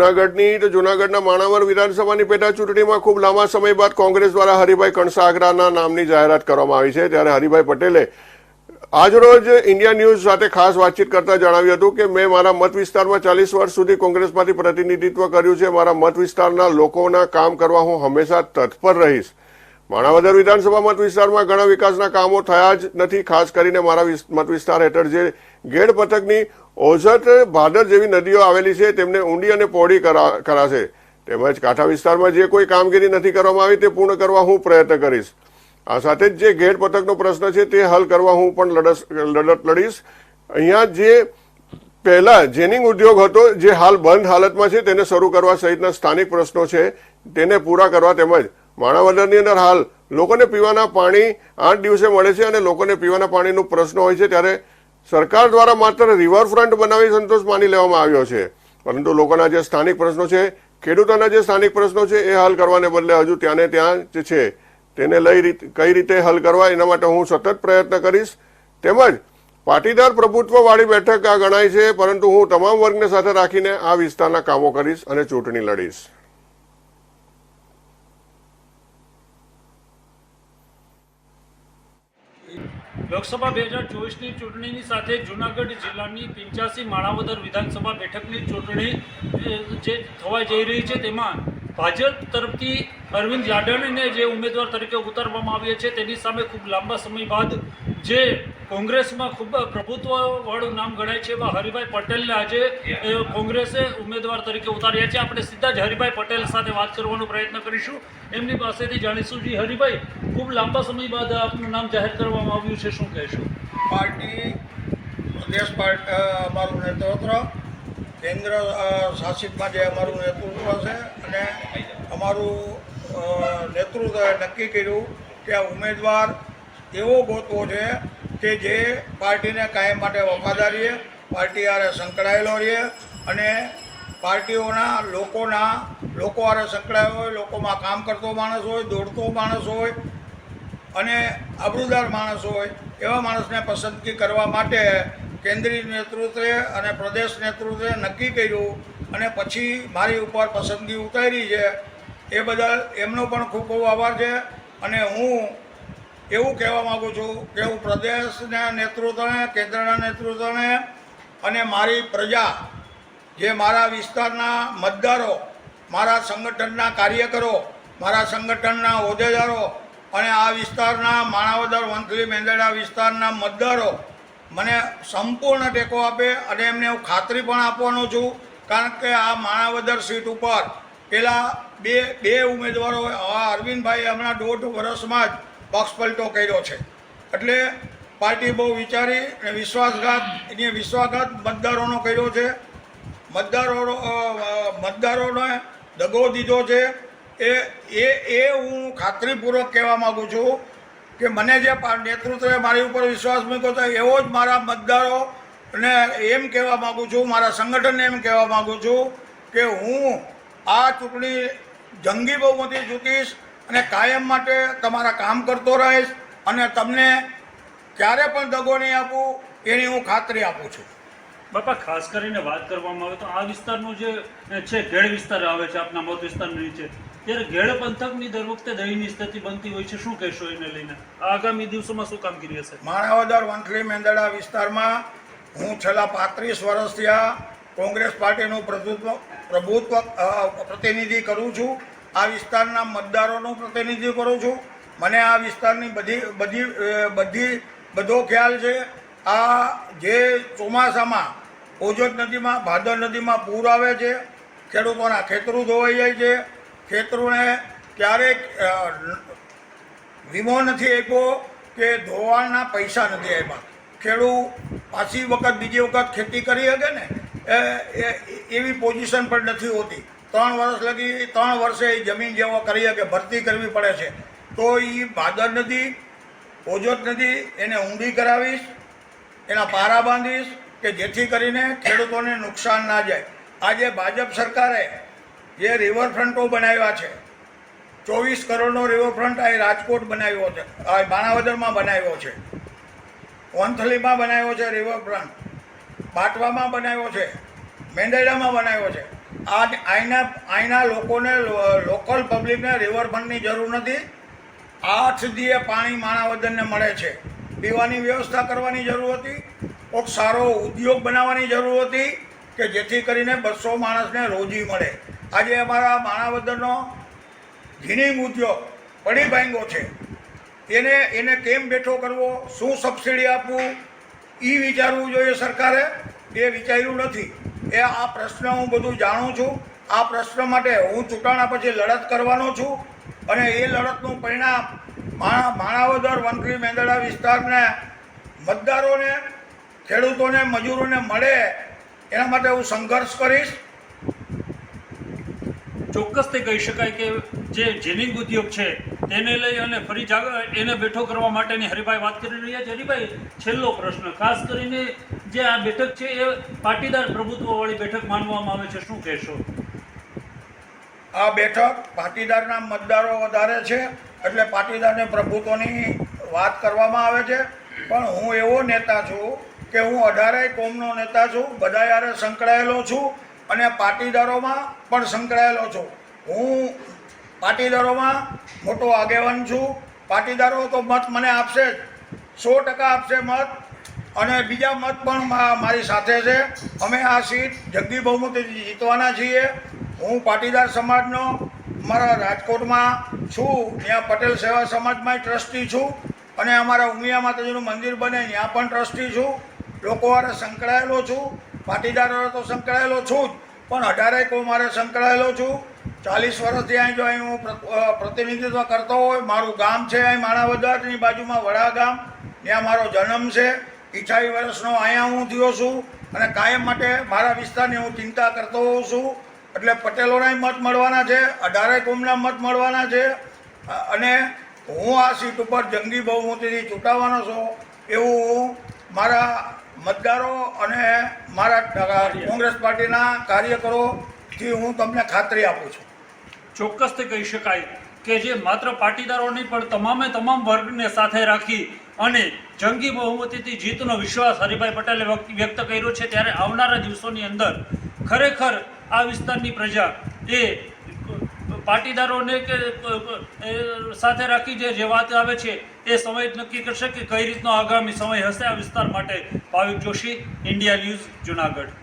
જુનાગઢની તો જુનાગઢના માણાવર વિધાનસભાની પેટા ચૂંટણીમાં ખૂબ લાંબા સમય બાદ કોંગ્રેસ દ્વારા હરિભાઈ કણસાગરાના નામની જાહેરાત કરવામાં આવી છે. ત્યારે હરિભાઈ પટેલે આજરોજ ઇન્ડિયા ન્યૂઝ સાથે ખાસ વાતચીત કરતા જણાવ્યું હતું કે, મેં મારા મત વિસ્તારમાં ચાલીસ વર્ષ સુધી કોંગ્રેસમાંથી પ્રતિનિધિત્વ કર્યું છે. મારા મત વિસ્તારના લોકોના કામ કરવા હું હંમેશા તત્પર રહીશ. માણાવદર વિધાનસભા મત વિસ્તારમાં ઘણા વિકાસના કામો થયા જ નથી, ખાસ કરીને મારા મત વિસ્તાર હેઠળ જે ગેડ પથકની ઓઝત ભાદર જેવી નદીઓ આવેલી છે, તેમને ઊંડી અને પહોળી કરા- કરાશે. તેમજ કાંઠા વિસ્તારમાં જે કોઈ કામગીરી નથી કરવામાં આવી, તે પૂર્ણ કરવા હું પ્રયત્ન કરીશ. આ સાથે જ જે ગેડ પથકનો પ્રશ્ન છે, તે હલ કરવા હું પણ લડસ, લડત લડીશ. અહીંયા જે પહેલા જેનિંગ ઉદ્યોગ હતો, જે હાલ બંધ હાલતમાં છે, તેને શરૂ કરવા સહિતના સ્થાનિક પ્રશ્નો છે, તેને પૂરા કરવા તેમજ માણાવદરની અંદર હાલ લોકોને પીવાના પાણી આઠ દિવસે મળે છે અને લોકોને પીવાના પાણીનો પ્રશ્ન હોય છે, ત્યારે સરકાર દ્વારા માત્ર રિવરફ્રન્ટ બનાવી સંતોષ માની લેવામાં આવ્યો છે. પરંતુ લોકોના જે સ્થાનિક પ્રશ્નો છે, ખેડૂતોના જે સ્થાનિક પ્રશ્નો છે, એ હલ કરવાને બદલે હજુ ત્યાંને ત્યાં જ છે. તેને લઈ કઈ રીતે હલ કરવા, એના માટે હું સતત પ્રયત્ન કરીશ. તેમજ પાટીદાર પ્રભુત્વવાળી બેઠક આ ગણાય છે, પરંતુ હું તમામ વર્ગને સાથે રાખીને આ વિસ્તારના કામો કરીશ અને ચૂંટણી લડીશ. લોકસભા બે હજાર ચોવીસની ચૂંટણીની સાથે જૂનાગઢ જિલ્લાની પિંચાસી માણાવદર વિધાનસભા બેઠકની ચૂંટણી જે થવા જઈ રહી છે, તેમાં ભાજપ તરફથી અરવિંદ જાડેજાને જે ઉમેદવાર તરીકે ઉતારવામાં આવ્યા છે, તેની સામે ખૂબ લાંબા સમય બાદ જે કોંગ્રેસમાં ખૂબ પ્રભુત્વવાળું નામ ગણાય છે, એવા હરિભાઈ પટેલને આજે કોંગ્રેસે ઉમેદવાર તરીકે ઉતાર્યા છે. આપણે સીધા જ હરિભાઈ પટેલ સાથે વાત કરવાનો પ્રયત્ન કરીશું. એમની પાસેથી જાણીશું. જી હરિભાઈ ખૂબ લાંબા સમય બાદ આપનું નામ જાહેર કરવામાં આવ્યું છે, શું કહેશો? પાર્ટી, પ્રદેશ પાર્ટી અમારું નેતૃત્વ, કેન્દ્ર શાસિતમાં જે અમારું નેતૃત્વ છે અને અમારું નેતૃત્વ નક્કી કર્યું કે ઉમેદવાર એવો ગોતવો છે કે જે પાર્ટીને કાયમ માટે વફાદારીએ પાર્ટી હારે સંકળાયેલો રહીએ અને પાર્ટીઓના લોકોના, લોકો હારે સંકળાયેલો હોય, લોકોમાં કામ કરતો માણસ હોય, દોડતો માણસ હોય અને આબરૂદાર માણસ હોય, એવા માણસને પસંદગી કરવા માટે કેન્દ્રીય નેતૃત્વે અને પ્રદેશ નેતૃત્વે નક્કી કર્યું અને પછી મારી ઉપર પસંદગી ઉતારી છે. એ બદલ એમનો પણ ખૂબ ખૂબ આભાર છે અને હું એવું કહેવા માગું છું કે હું પ્રદેશના નેતૃત્વને, કેન્દ્રના નેતૃત્વને અને મારી પ્રજા, જે મારા વિસ્તારના મતદારો, મારા સંગઠનના કાર્યકરો, મારા સંગઠનના હોદ્દેદારો અને આ વિસ્તારના માણાવદર, વંથલી મેંદરડા વિસ્તારના મતદારો મને સંપૂર્ણ ટેકો આપે અને એમને હું ખાતરી પણ આપવાનો છું. કારણ કે આ માણાવદર સીટ ઉપર પેલા બે બે ઉમેદવારો આ અરવિંદભાઈ હમણાં દોઢ વર્ષમાં જ પક્ષપલટો કર્યો છે. એટલે પાર્ટી બહુ વિચારી અને વિશ્વાસઘાત, એની વિશ્વાસઘાત મતદારોનો કર્યો છે. મતદારો મતદારોને દગો દીધો છે. એ એ એ હું ખાતરીપૂર્વક કહેવા માગું છું કે મને જે નેતૃત્વે મારી ઉપર વિશ્વાસ મૂક્યો હતો એવો જ મારા મતદારો ને એમ કહેવા માગું છું, મારા સંગઠનને એમ કહેવા માગું છું કે હું આ ચૂંટણી જંગી બહુમતી ચૂંટીશ અને કાયમ માટે તમારા કામ કરતો રહીશ અને તમને ક્યારે પણ દગો નહીં આપું એની હું ખાતરી આપું છું. બાપા, ખાસ કરીને વાત કરવામાં આવે તો આ વિસ્તારનું જે છે ગેડ વિસ્તાર આવે છે, આપના મત વિસ્તારની નીચે. ત્યારે ઘેડ પંથકની દર વખતે દહીંની સ્થિતિ બનતી હોય છે. શું કહેશો એને લઈને? આગામી દિવસોમાં શું કામગીરી હશે? માણાવદર વંથલી મેંદડા વિસ્તારમાં હું છેલ્લા પાંત્રીસ વર્ષથી આ કોંગ્રેસ પાર્ટીનું પ્રભુત્વ પ્રભુત્વ પ્રતિનિધિ કરું છું. આ વિસ્તારના મતદારોનું પ્રતિનિધિ કરું છું. મને આ વિસ્તારની બધી બધી બધી, બધો ખ્યાલ છે. આ જે ચોમાસામાં ઓજત નદીમાં, ભાદર નદીમાં પૂર આવે છે. ખેડૂતોના ખેતરું ધોવાઈ જાય છે. ખેતરોને ક્યારેક વીમો નથી આપ્યો કે ધોવાણના પૈસા નથી આપ્યા. ખેડૂત પાછી વખત, બીજી વખત ખેતી કરી શકે ને, એ એવી પોઝિશન પણ નથી હોતી. ત્રણ વર્ષ લગી, ત્રણ વર્ષે એ જમીન જેવો કરી શકે, ભરતી કરવી પડે છે. તો એ ભાદર નદી, ઓજોત નદી, એને ઊંડી કરાવીશ, એના પારા બાંધીશ કે જેથી કરીને ખેડૂતોને નુકસાન ના જાય. આજે ભાજપ સરકારે જે રિવરફ્રન્ટો બનાવ્યા છે. ચોવીસ કરોડનો રિવરફ્રન્ટ આ રાજકોટ બનાવ્યો છે. આ માણાવદરમાં બનાવ્યો છે. વંથલીમાં બનાવ્યો છે રિવરફ્રન્ટ બાટવામાં બનાવ્યો છે. મેંદરડામાં બનાવ્યો છે. આ અહીંના અહીંના લોકોને લોકલ પબ્લિકને રિવરફ્રન્ટની જરૂર નથી. આઠ દીએ પાણી માણાવદરને મળે છે. પીવાની વ્યવસ્થા કરવાની જરૂર હતી. કોઈક સારો ઉદ્યોગ બનાવવાની જરૂર હતી કે જેથી કરીને બસો માણસને રોજી મળે. આજે અમારા માણાવદરનો જીનિંગ ઉદ્યોગ પડી ભાંગો છે. એને એને કેમ બેઠો કરવો, શું સબસિડી આપવું એ વિચારવું જોઈએ સરકારે. એ વિચાર્યું નથી. એ આ પ્રશ્ન હું બધું જાણું છું. આ પ્રશ્ન માટે હું ચૂંટાણા પછી લડત કરવાનો છું. અને એ લડતનું પરિણામ માણા, માણાવદર વંથલી મેંદડા વિસ્તારને, મતદારોને, ખેડૂતોને, મજૂરોને મળે, એના માટે હું સંઘર્ષ કરીશ. ચોક્કસથી કહી શકાય કે જે જેનિંગ ઉદ્યોગ છે, તેને લઈ અને ફરી જાગ, એને બેઠો કરવા માટેની હરિભાઈ વાત કરી રહ્યા છે. હરિભાઈ, છેલ્લો પ્રશ્ન, ખાસ કરીને જે આ બેઠક છે, એ પાટીદાર પ્રભુત્વવાળી બેઠક માનવામાં આવે છે. શું કહેશો? આ બેઠક પાટીદારના મતદારો વધારે છે, એટલે પાટીદારને પ્રભુત્વની વાત કરવામાં આવે છે. પણ હું એવો નેતા છું કે હું અઢારેય કોમનો નેતા છું બધા યારે સંકળાયેલો છું. અને પાટીદારોમાં પણ સંકળાયેલો છું. હું પાટીદારોમાં મોટો આગેવાન છું. પાટીદારો તો મત મને આપશે જ. સો ટકા આપશે મત. અને બીજા મત પણ મારી સાથે છે. અમે આ સીટ જગદી બહુમતીથી જીતવાના છીએ. હું પાટીદાર સમાજનો, મારા રાજકોટમાં છું. ત્યાં પટેલ સેવા સમાજમાં ટ્રસ્ટી છું. અને અમારા ઉમિયા માતાજીનું મંદિર બને, ત્યાં પણ ટ્રસ્ટી છું. લોકો સંકળાયેલો છું. પાટીદાર તો સંકળાયેલો છું જ, પણ અઢારે કો મારે સંકળાયેલો છું. ચાલીસ વર્ષથી અહીં જો અહીં હું પ્ર- પ્રતિનિધિત્વ કરતો હોય, મારું ગામ છે અહીં માણાવદરની બાજુમાં વડા ગામ, ત્યાં મારો જન્મ છે. ઈચ્છાવી વર્ષનો અહીંયા હું થયો છું અને કાયમ માટે મારા વિસ્તારની હું ચિંતા કરતો હોઉં છું. એટલે પટેલોના મત મળવાના છે, અઢારે કોમના મત મળવાના છે. અને હું આ સીટ ઉપર જંગી બહુમતીથી ચૂંટાવાનો છું. એવું હું મારા મતદારો અને મારા કોંગ્રેસ પાર્ટીના કાર્યકરોથી હું તમને ખાતરી આપું છું. ચોક્કસથી કહી શકાય કે જે માત્ર પાટીદારો નહીં, પણ તમામે તમામ વર્ગને સાથે રાખી અને જંગી બહુમતીથી જીતનો વિશ્વાસ હરિભાઈ પટેલે વ્યક્ત કર્યો છે, ત્યારે આવનારા દિવસોની અંદર ખરેખર આ વિસ્તારની પ્રજા એ પાટીદારોને કે સાથે રાખી જે જે વાત આવે છે, એ સમય નક્કી કરશે કે કઈ રીતનો આગામી સમય હશે આ વિસ્તાર માટે. Bhavik Joshi, India news, Junagadh.